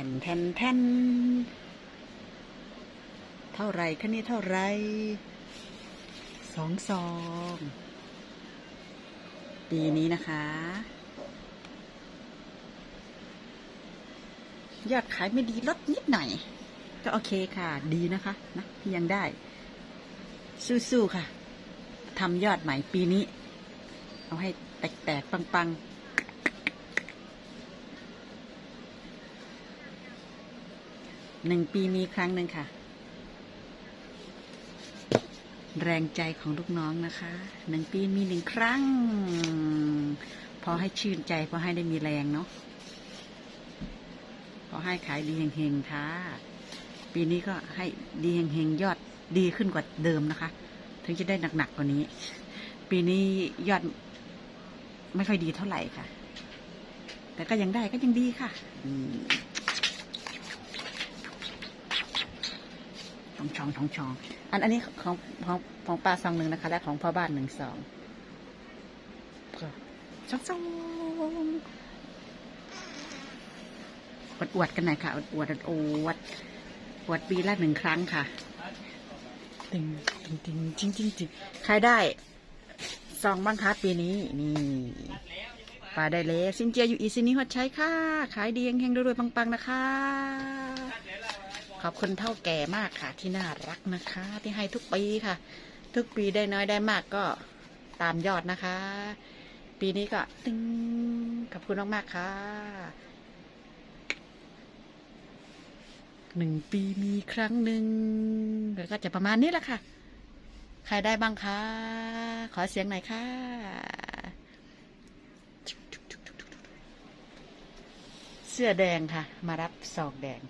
ผ่นแผ่นแผ่นเท่าไรคะนี่เท่าไรสองซองปีนี้นะคะ ยอดขายไม่ดีลดนิดหน่อย ก็โอเคค่ะ ดีนะคะนะที่ยังได้ สู้ๆค่ะทำยอดใหม่ปีนี้ เอาให้แตกๆปังๆ หนึ่งปีมีครั้งหนึ่งค่ะ แรงใจของลูกน้องนะคะหนึ่งปีมีหนึ่งครั้ง พอให้ชื่นใจ พอให้ได้มีแรงเนาะพอให้ขายดีเฮงๆค่ะ ปีนี้ก็ให้ดีเฮงๆยอดดีขึ้นกว่าเดิมนะคะ ถึงจะได้หนักๆกว่านี้ ปีนี้ยอดไม่ค่อยดีเท่าไหร่ค่ะ แต่ก็ยังได้ก็ยังดีค่ะอืม ทองชองทองชอง อันอันนี้ของของของป้าซองหนึ่งนะคะ และของพ่อบ้านหนึ่งสองชองชองอวดอวดกันหน่อยค่ะอวดอวดอวดอวดปีละหนึ่งครั้งค่ะติงติงติงจริงจริงจริงใครได้ซองบ้างคะปีนี้ นี่ปลาได้เลยซินเจียอยู่อีซินี่หัดใช้ค่ะ ขายดีเฮงๆรวยๆปังๆนะคะ ขอบคุณเท่าแก่มากค่ะที่น่ารักนะคะ ที่ให้ทุกปีค่ะ ทุกปีได้น้อยได้มากก็ตามยอดนะคะ ปีนี้ก็ตึงขอบคุณมากๆค่ะหนึ่งปีมีครั้งหนึ่งก็จะประมาณนี้แหละค่ะ ใครได้บ้างคะ ขอเสียงหน่อยค่ะ เสื้อแดงค่ะ มารับซองแดง